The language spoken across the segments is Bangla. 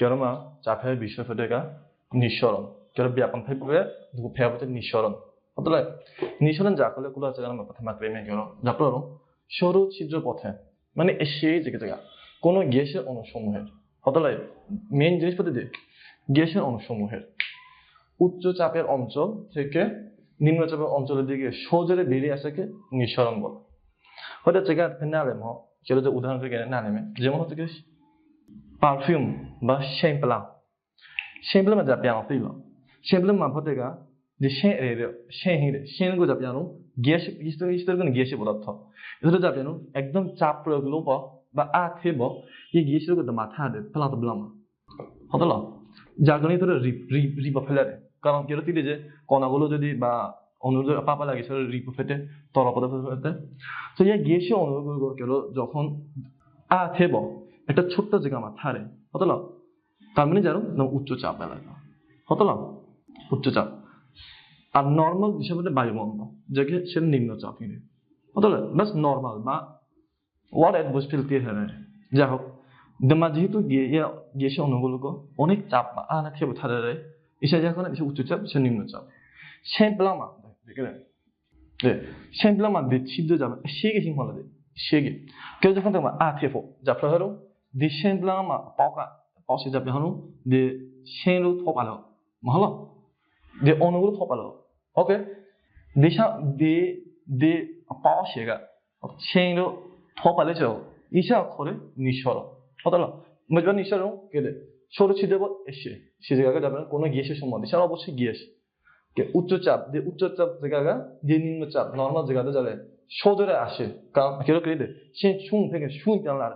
결혼마 자폐 비셔프데가 니셔런 결혼 비아pan 페이퍼에 누구 페아부터 니셔런 어떨래 নিঃসরণ যা করলে কুলা জায়গা আমরা কথা মাত্রে মেয়ে গেল যা করো সরু ছিদ্র পথে মানে সেই জায়গা জায়গা কোন গ্যাসের অণুসমূহের অতলাই মেইন জিনিসপত্র দিয়ে গ্যাসের অণুসমূহের উচ্চ চাপের অঞ্চল থেকে নিম্ন চাপের অঞ্চলের দিকে সজোরে বেরিয়ে আসাকে নিঃসরণ বলে হয়তো জায়গা না নেম সেটা যে উদাহরণ থেকে না নেমে যেমন হচ্ছে perfume বা শ্যাম্পলাম শ্যাম্পলামে যা পিয়ানো তৈল শ্যাম্পলামা ফতেগা যে শ্যাহির শ্যানগো যা পিয়ানো গ্যাস স্তর কোনো গ্যাসীয় পদার্থ এটা যা পিয়ানো একদম চাপ প্রয়োগ লোপ বা আ থেব এই গ্যাসের কথা মাথা হাতে ফেলাতে বলামা হতল যার জন্য তোর রিপ রিপ রিপ ফেলারে কারণ কেউ তিলে যে কণাগুলো যদি বা অনুরোধ পাপা লাগে সেটা রিপ ফেটে তরপদে ফেটে তো এই গ্যাসীয় অনুরোধ কেউ যখন আ থেব একটা ছোট্ট জায়গা আমার থারে হতল তার মানে যারো উচ্চ চাপ এলাকা উচ্চ চাপ। আর নর্মাল বিষয় বলে বায়ুমণ্ডল যেকে সে নিম্নচাপ ইনে হতল বাস নর্মাল বা ওয়ার এক বস ফেলতে হেরে যাই হোক দেমা যেহেতু গিয়ে গিয়েছে অনেক চাপ বা আনা থেকে থারে রে। এসে যখন এসে উচ্চচাপ সে নিম্নচাপ চাপ। দেখলেন যে শ্যাম্পলামা দিয়ে ছিদ্র যাবে, সে গেছি মনে দেয় সে গে কেউ যখন দেখবা আ থেফো যাফরা de shendla ma pauka pausi jab hanu de shenlu thopalo mahalo de onulu thopalo okay desha de de paushega shenlu thopale jo isha khore nishoro hotalo majban nishoro kede সরু ছিদেব এসে সে জায়গায় যাবে না কোনো গ্যাসের সম্বন্ধে সেটা অবশ্যই গ্যাস উচ্চ চাপ যে উচ্চ চাপ জায়গা যে নিম্ন চাপ নর্মাল জায়গাতে যাবে সদরে আসে কারণ কেউ কেড়ে সে শুন থেকে শুন জানলার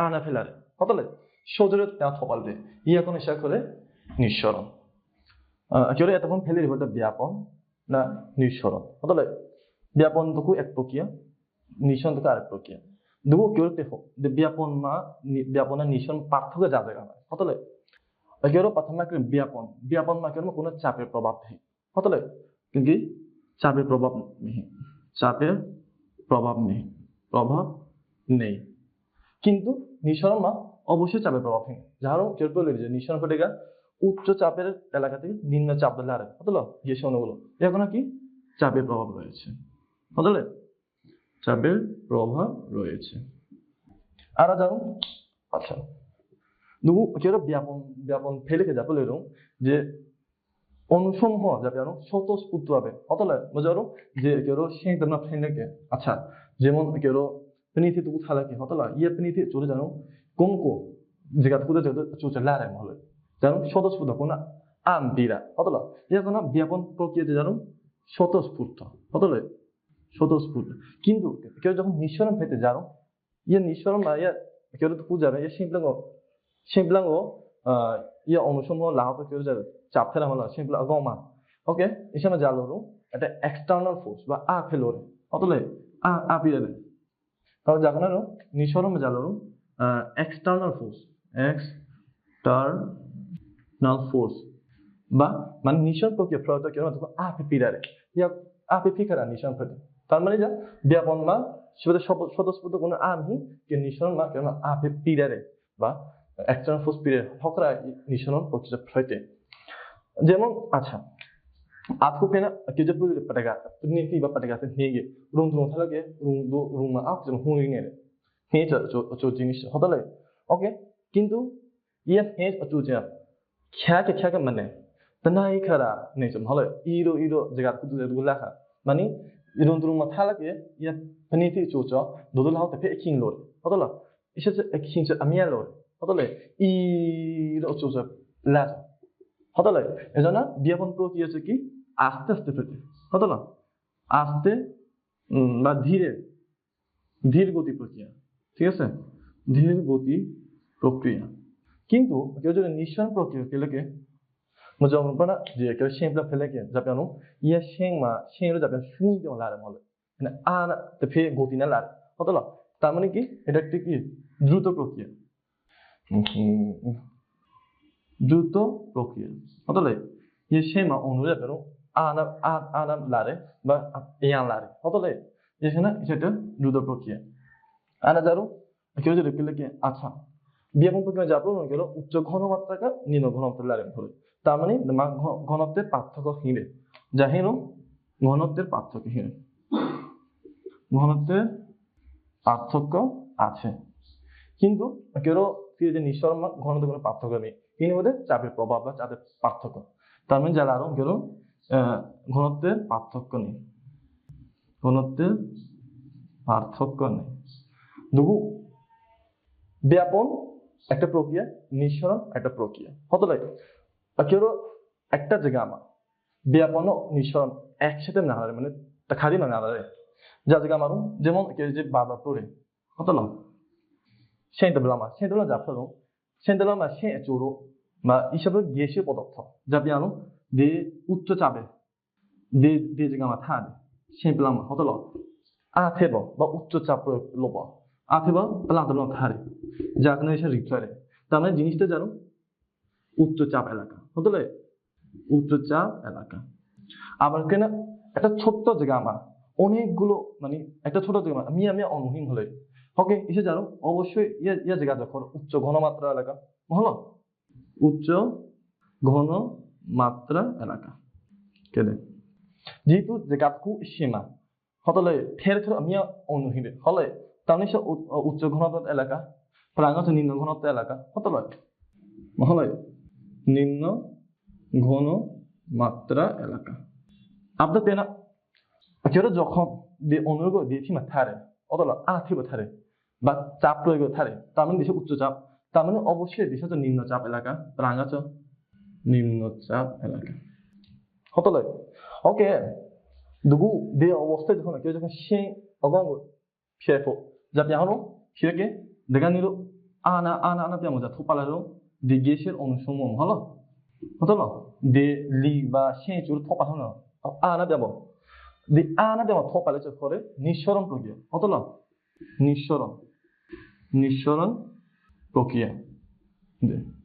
ana filar fadalik. شجرة ই এখন هي كون شكل نشرون আসলে এতক্ষণ ফেলে দিব ব্যাপন না নিঃসরণ। কতলে ব্যাপন তো এক প্রক্রিয়া, নিঃসরণটুকু আরেক প্রক্রিয়া। দুবো কেউ দেখো, যে ব্যাপন মা ব্যাপন আর নিঃসরণ পার্থক্য যা জায়গা নয় বদলে কেউ প্রথমে কি ব্যাপন ব্যাপন মা কেন কোনো চাপের প্রভাব নেই। বদলে কিন্তু চাপের প্রভাব নেই। চাপের প্রভাব নেই। প্রভাব নেই। কিন্তু নিঃসরণ মা অবশ্যই চাপের প্রভাব নেই যাহারও কেউ বলে যে নিঃসরণ ঘটে গা উচ্চ চাপের এলাকা থেকে নিম্ন চাপ দিলে আর হতলো গিয়েছে অনুগুলো এখন কি? চাপের প্রভাব রয়েছে। হতলে চাপের প্রভাব রয়েছে। আর জানো আচ্ছা 身体都差了，好得了，也身体做的这种功过，这个或者这个就是烂的嘛了，这种小的出的可能暗地的，好得了，也可能别本不给这种小的出的，好得了，小的出的，কিন্তু কেউ যখন নিঃসরণ পেতে জানো ইয়ে নিঃসরণ না ইয়ে কেউ তো পূজা না ইয়ে সিম্পলাঙ্গ সিম্পলাঙ্গ ইয়ে অনুসন্ধ লাভ কেউ যাবে চাপ ফেলা হলো সিম্পলাঙ্গ গমা ওকে এসে জালো এটা এক্সটার্নাল ফোর্স বা আ ফেলোরে অতলে আ আ পিড়ে দেয় তাহলে যখন নিঃসরণ জালোরু এক্সটার্নাল ফোর্স এক্সটার্নাল ফোর্স বা মানে নিঃসরণ প্রক্রিয়া প্রয়ত কেন আ পিরারে ইয়া আ পিকারা নিঃসরণ প্রক্রিয়া। তার মানে যা, ব্যাপন মা সেটা স্বতঃস্ফূর্ত কোনো আমহি কে নিঃসরণ মা কেন আপে পিরারে বা এক্সটার্নাল ফোর্স পিরে হকরা নিঃসরণ প্রক্রিয়া ফ্রয়তে যেমন আচ্ছা आपको कहना कि जब पूरे पटेगा तुमने की बात पटेगा तुम नहीं रूम रूम था लगे रूम दो रूम में आप जब हूँ नहीं नहीं चल चो चो जिनिस होता लगे ओके किंतु ये नहीं चो जिया क्या के क्या के मने तना ही खड़ा नहीं चल हलो इरो इरो जगह कुछ जगह गुला खा मानी रूम रूम में था लगे ये पनी थी चो चो दो दो लाओ तो फिर एक ही लोड होता लगे इसे से एक ही से अमिया लोड होता लगे इरो चो चो लाज होता लगे ऐसा ना बियापन प्रो की 비아본 প্রক্রিয়া কি আস্তে আস্তে ফেটে অতলা আস্তে বা ধীরে ধীর গতি প্রক্রিয়া ঠিক আছে ধীর গতি প্রক্রিয়া কিন্তু কেউ যদি নিঃসরণ প্রক্রিয়া কেলেকে 먼저 그러나 이제 그 시행plan 펠레게 잡혀노 이 시행마 시행으로 잡혀 흉정 라를 몰래 근데 아나 대표 고티나 라 어떨라 তার কি এটা একটি কি দ্রুত প্রক্রিয়া দ্রুত প্রক্রিয়া অতলে 이 시행 ana, anamlari va yanlari fotolay yashana ishati juda prokia anadaru কেউ লিখে আচ্ছা বিয়ে সম্পর্কে যাব মনে করো উচ্চ ঘনমাত্রাকে নিম্ন ঘনত্বের লারে ধরে তার মানে ঘনত্বের পার্থক্য হিঁড়ে। যা হিঁড়ো ঘনত্বের পার্থক্য হিঁড়ে। ঘনত্বের পার্থক্য আছে। কিন্তু কেউ ফিরে নিঃসরণ ঘনত্ব কোনো পার্থক্য নেই। তিনি মধ্যে চাপের প্রভাব বা চাপের পার্থক্য। তার মানে যারা আরও কেউ ঘনত্বের পার্থক্য নেই। ঘনত্বের পার্থক্য নেই। দুগু ব্যাপন একটা প্রক্রিয়া, নিঃসরণ একটা প্রক্রিয়া। হতে লাগে? কেউ একটা জায়গা আমার ব্যাপন ও নিঃসরণ একসাথে না হারে মানে খালি না হারে যা জায়গা আমারও যেমন কেউ যে বারবার পড়ে হতে লাগে? সেইটা বললাম সেইটা বললাম যা ফেলো সেইটা বললাম সে চোরো বা এইসবের গ্যাসীয় পদার্থ, যা বিয়ানো 쪽으로 막 이샵은 예시 পদার্থ যা পিয়ানো 내 উচ্চ চাপে 내 내 জায়গা মা থারে সেন্টাবেলামা হতো না আথেব বা উচ্চ চাপ প্রয়োগ লোপ আথেব প্লাদল থারে যা কোনো এসে রিপ্লারে তার মানে জিনিসটা জানো উচ্চ চাপ এলাকা হতো না উচ্চ চাপ এলাকা আবার কেন একটা ছোট্ট জায়গা আমার অনেকগুলো মানে একটা ছোট জায়গা আমি আমি অনুহীন হলে ওকে এসে জানো অবশ্যই ইয়ে ইয়ে জায়গা যখন উচ্চ ঘনমাত্রা এলাকা হলো উচ্চ ঘনমাত্রা এলাকা। কেদে যেহেতু জায়গাটুকু সীমা হতলে ফের ফের আমি অনুহীন হলে তাহলে সে উচ্চ ঘনত্ব এলাকা প্রাঙ্গ নিম্ন ঘনত্ব এলাকা হতলে হলে নিম্ন ঘন মাত্রা এলাকা। আপনার তেনা কেউ যখন অনুরোধ দিয়েছি না থারে অতলা আথিব থারে বা চাপ প্রয়োগ থারে তার মানে দেশে উচ্চ চাপ। তার মানে অবশ্যই দেশে নিম্ন চাপ এলাকা রাঙাচ নিম্নচাপ এলাকা। হতলে ওকে দুগু দে অবস্থায় যখন কেউ যখন সে অগঙ্গ ফিরে ফো যা পেয়া হলো দেখা নিল, আনা আনা আনা যা মজা থোপালারও দে গেসের অনুসমূহ হলো? হতল দে, লি, বা, সে চুর থোপা হলো আনা দেব দে আনা দেব থোপালে চোখ করে, নিঃসরণ প্রক্রিয়া হতল নিঃসরণ নিঃসরণ প্রক্রিয়া, দে।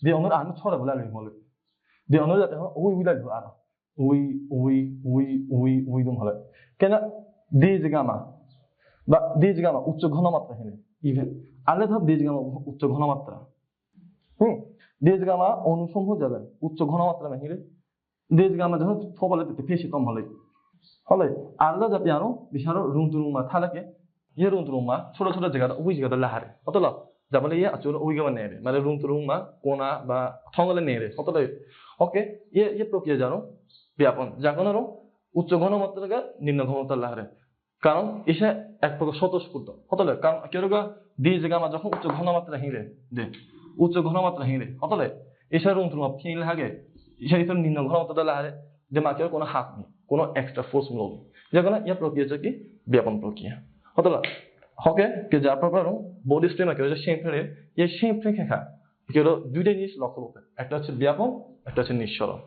Die onder aan het horen willen molen. Die onder dat oei willen doen aan. Oei oei oei oei oei doen halen. Kena deze gamma. Ba deze gamma ucch ঘনমাত্রা হেনে ইভেন আলে ধাপ deze gamma উচ্চ ঘনমাত্রা হুম deze gamma অনুসমূহ যাবে উচ্চ ঘনমাত্রা নাহিলে deze gamma যখন ফবলে তেতে পেশি কম হলে হলে আলে জাতি আরও বিশাল রুম তুরুমা থালাকে ইয়ে রুম তুরুমা ছোট ছোট জায়গা ওই জায়গাটা লাহারে অতলা যাবলে ইয়ে আচুর ওই গামা নেরে মানে রুম তুরুমা কোনা বা ঠঙ্গলে নেরে অতলা ওকে ইয়ে ইয়ে প্রক্রিয়া জানো? ব্যাপন। যাকোনারও উচ্চ ঘনমাত্রাকে নিম্ন ঘনমাত্রা লাহারে। কারণ এসে এক প্রকার স্বতঃস্ফূর্ত হতলে কারণ কেউগা দিয়ে জায়গা আমার যখন উচ্চ ঘনমাত্রা হিঁড়ে দে, উচ্চ ঘনমাত্রা হিঁড়ে হতলে এসে রুম তুমা ফিল হাগে এসে এসে নিম্ন ঘনমাত্রা লাহারে যে মাকের কোনো হাত নেই, কোনো এক্সট্রা ফোর্স মূলক যেখানে ইয়া প্রক্রিয়া হচ্ছে কি, ব্যাপন প্রক্রিয়া। হতলা হকে কে যার প্রকার কেউ যে শেম ফেলে এই শেম ফেলে খা কেউ দুইটা জিনিস লক্ষ্য করতে একটা হচ্ছে ব্যাপক, একটা হচ্ছে নিঃসরণ।